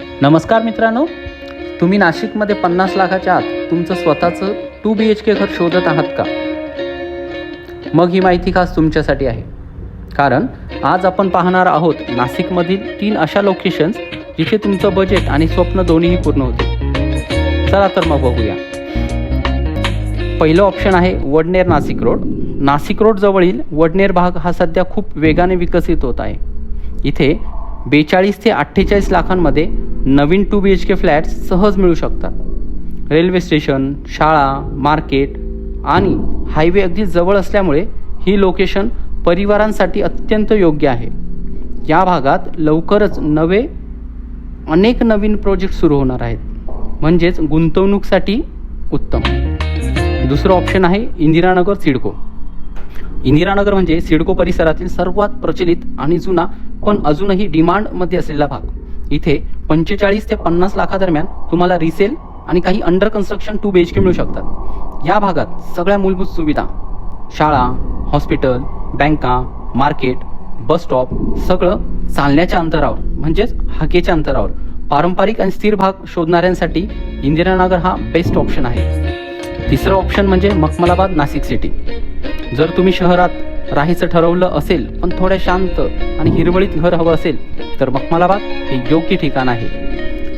नमस्कार मित्रांनो. तुम्ही नाशिकमध्ये पन्नास लाखाच्या आत तुमचं स्वतःचं टू बी एच के घर शोधत आहात का? मग ही माहिती खास तुमच्यासाठी आहे. कारण आज आपण पाहणार आहोत नाशिकमधील तीन अशा लोकेशन्स जिथे तुमचं बजेट आणि स्वप्न दोन्हीही पूर्ण होते. चला तर मग बघूया. पहिलं ऑप्शन आहे वडनेर नाशिक रोड. नाशिक रोड जवळील वडनेर भाग हा सध्या खूप वेगाने विकसित होत आहे. इथे बेचाळीस ते अठ्ठेचाळीस लाखांमध्ये नवीन two B H K flats सहज मिळू शकतात. रेल्वे स्टेशन शाळा मार्केट आणि हायवे अगदी जवळ असल्यामुळे ही लोकेशन परिवारांसाठी अत्यंत योग्य आहे. या भागात लवकरच नवे अनेक नवीन प्रोजेक्ट सुरू होणार आहेत. म्हणजेच गुंतवणूकसाठी उत्तम. दुसरं ऑप्शन आहे इंदिरानगर सिडको. इंदिरानगर म्हणजे सिडको परिसरातील सर्वात प्रचलित आणि जुना पण अजूनही डिमांडमध्ये असलेला भाग. इथे पंचेचाळीस ते पन्नास लाखादरम्यान तुम्हाला रिसेल आणि काही under construction two B H K मिळू शकतात. या भागात सगळ्या मूलभूत सुविधा शाळा हॉस्पिटल बँका मार्केट बस स्टॉप सगळं चालण्याच्या अंतरावर म्हणजेच हाकेच्या अंतरावर पारंपरिक आणि स्थिर भाग शोधणाऱ्यांसाठी इंदिरानगर हा बेस्ट ऑप्शन आहे. तिसरं ऑप्शन म्हणजे मखमलाबाद नाशिक सिटी जर तुम्ही शहरात राहायचं ठरवलं असेल पण थोड्या शांत आणि हिरवळीत घर हवं असेल तर मखमलाबाद हे योग्य ठिकाण आहे.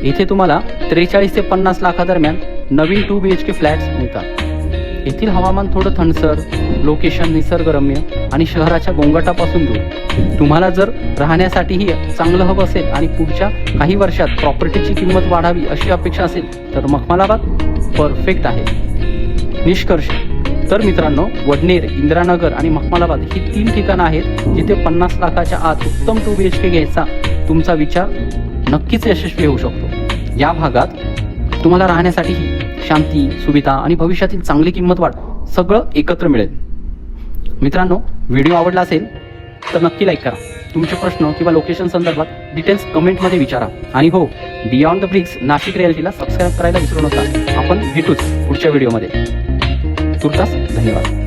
येथे तुम्हाला त्रेचाळीस ते पन्नास लाखादरम्यान नवीन two B H K flats मिळतात. येथील हवामान थोडं थंडसर लोकेशन निसर्गरम्य आणि शहराच्या गोंगाटापासून दूर. तुम्हाला जर राहण्यासाठीही चांगलं हवं असेल आणि पुढच्या काही वर्षात प्रॉपर्टीची किंमत वाढावी अशी अपेक्षा असेल तर मखमलाबाद परफेक्ट आहे. निष्कर्ष तर मित्रांनो वडनेर इंदिरानगर आणि मखमालाबाद ही तीन ठिकाणं आहेत जिथे पन्नास लाखाच्या आत उत्तम टू बी एच के घ्यायचा तुमचा विचार नक्कीच यशस्वी होऊ शकतो. या भागात तुम्हाला राहण्यासाठीही शांती सुविधा आणि भविष्यातील चांगली किंमत वाढ सगळं एकत्र मिळेल. मित्रांनो व्हिडिओ आवडला असेल तर नक्की लाईक करा. तुमचे प्रश्न किंवा लोकेशन संदर्भात डिटेल्स कमेंटमध्ये विचारा. आणि हो बियॉन्ड द ब्रिक्स नाशिक रियालिटीला सबस्क्राईब करायला विसरू नका. आपण भेटूच पुढच्या व्हिडिओमध्ये. तुर्तास धन्यवाद.